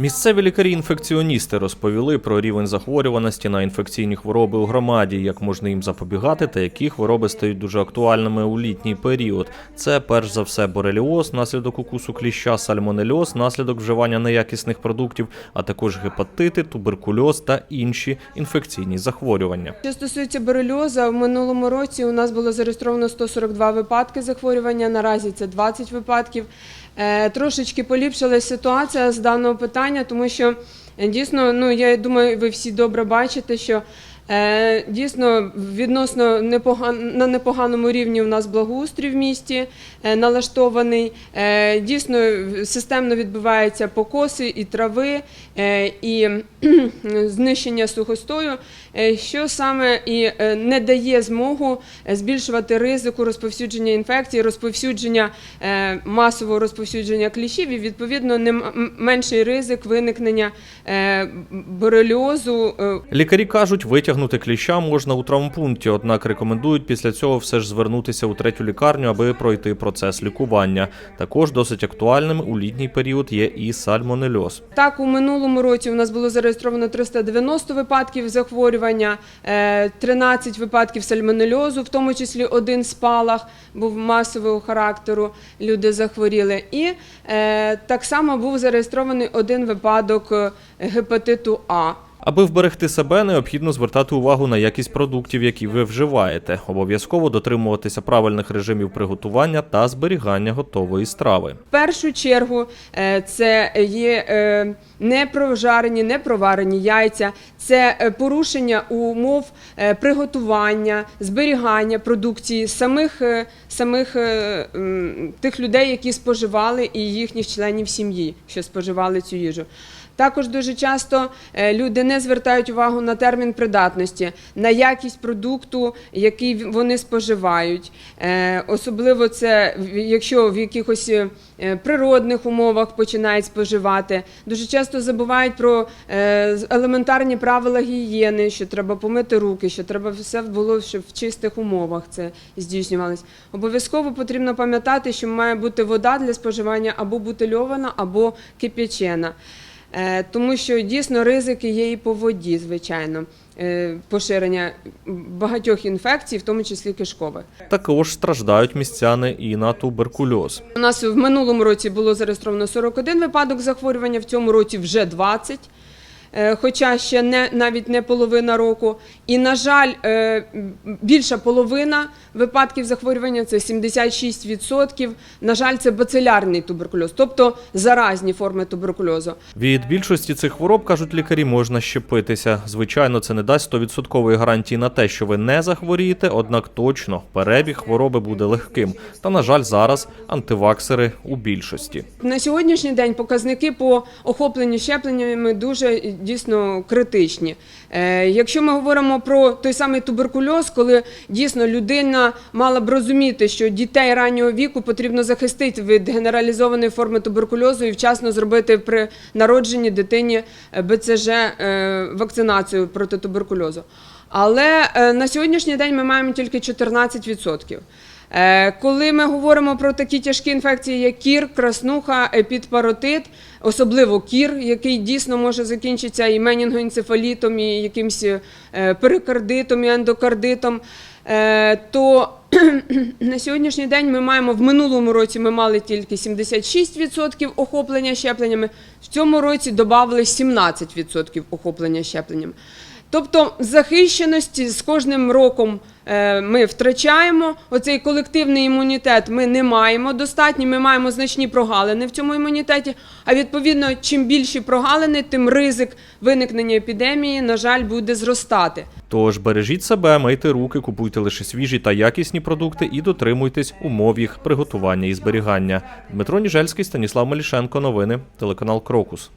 Місцеві лікарі-інфекціоністи розповіли про рівень захворюваності на інфекційні хвороби у громаді, як можна їм запобігати та які хвороби стають дуже актуальними у літній період. Це перш за все бореліоз, наслідок укусу кліща, сальмонельоз, наслідок вживання неякісних продуктів, а також гепатити, туберкульоз та інші інфекційні захворювання. Що стосується борельоза, в минулому році у нас було зареєстровано 142 випадки захворювання. Наразі це 20 випадків. Е, Трошечки поліпшилася ситуація з даного питання, тому що е, дійсно, ну я думаю, ви всі добре бачите, що дійсно відносно на непоганому рівні у нас благоустрій в місті е, налаштований. Е, Дійсно системно відбуваються покоси і трави, е, і знищення сухостою, е, що саме і е, не дає змогу е, збільшувати ризику розповсюдження інфекції, розповсюдження е, масового розповсюдження кліщів і відповідно менший ризик виникнення е, борельозу. е, Лікарі кажуть, витягнути кліща можна у травмпункті, однак рекомендують після цього все ж звернутися у третю лікарню, аби пройти процес лікування. Також досить актуальним у літній період є і сальмонельоз. Так, у минулому році у нас було зареєстровано 390 випадків захворювання, е, 13 випадків сальмонельозу, в тому числі один спалах був масового характеру, люди захворіли. І е, так само був зареєстрований один випадок е, гепатиту А. Аби вберегти себе, необхідно звертати увагу на якість продуктів, які ви вживаєте. Обов'язково дотримуватися правильних режимів приготування та зберігання готової страви. В першу чергу е, це є е, не прожарені, не проварені яйця, це е, порушення умов приготування, зберігання продукції самих, самих тих людей, які споживали, і їхніх членів сім'ї, що споживали цю їжу. Також дуже часто е, люди не звертають увагу на термін придатності, на якість продукту, який вони споживають. Е, Особливо це якщо в якихось е, природних умовах починають споживати. Дуже часто забувають про елементарні правила гігієни, що треба помити руки, що треба все було щоб в чистих умовах це здійснювалось. Обов'язково потрібно пам'ятати, що має бути вода для споживання або бутильована, або кип'ячена. Е, Тому що дійсно ризики є і по воді, звичайно, е, поширення багатьох інфекцій, в тому числі кишкових. Також страждають містяни і на туберкульоз. У нас в минулому році було зареєстровано 41 випадок захворювання, в цьому році вже 20. Е, Хоча ще не навіть не половина року, і на жаль, е, більша половина випадків захворювання це 76%. На жаль, це бацилярний туберкульоз, тобто заразні форми туберкульозу. Від більшості цих хвороб, кажуть лікарі, можна щепитися. Звичайно, це не дасть 100% гарантії на те, що ви не захворієте, однак точно перебіг хвороби буде легким. Та, на жаль, зараз антиваксери у більшості. На сьогоднішній день показники по охопленню щепленнями дуже дійсно критичні. Е, якщо ми говоримо про той самий туберкульоз, коли дійсно людина мала б розуміти, що дітей раннього віку потрібно захистити від генералізованої форми туберкульозу і вчасно зробити при народженні дитині е, БЦЖ е, вакцинацію проти туберкульозу. Але на сьогоднішній день ми маємо тільки 14%. Е, Коли ми говоримо про такі тяжкі інфекції, як кір, краснуха, епідпаротит, особливо кір, який дійсно може закінчитися і менінгоенцефалітом, і якимсь е, перикардитом, і ендокардитом, е, то на сьогоднішній день ми маємо в минулому році ми мали тільки 76% охоплення щепленнями, в цьому році додали 17% охоплення щепленнями. Тобто захищеності з кожним роком е, ми втрачаємо. Оцей колективний імунітет ми не маємо достатньо, ми маємо значні прогалини в цьому імунітеті. А відповідно, чим більші прогалини, тим ризик виникнення епідемії, на жаль, буде зростати. Тож бережіть себе, мийте руки, купуйте лише свіжі та якісні продукти і дотримуйтесь умов їх приготування і зберігання. Дмитро Ніжельський, Станіслав Малішенко. Новини, телеканал Крокус.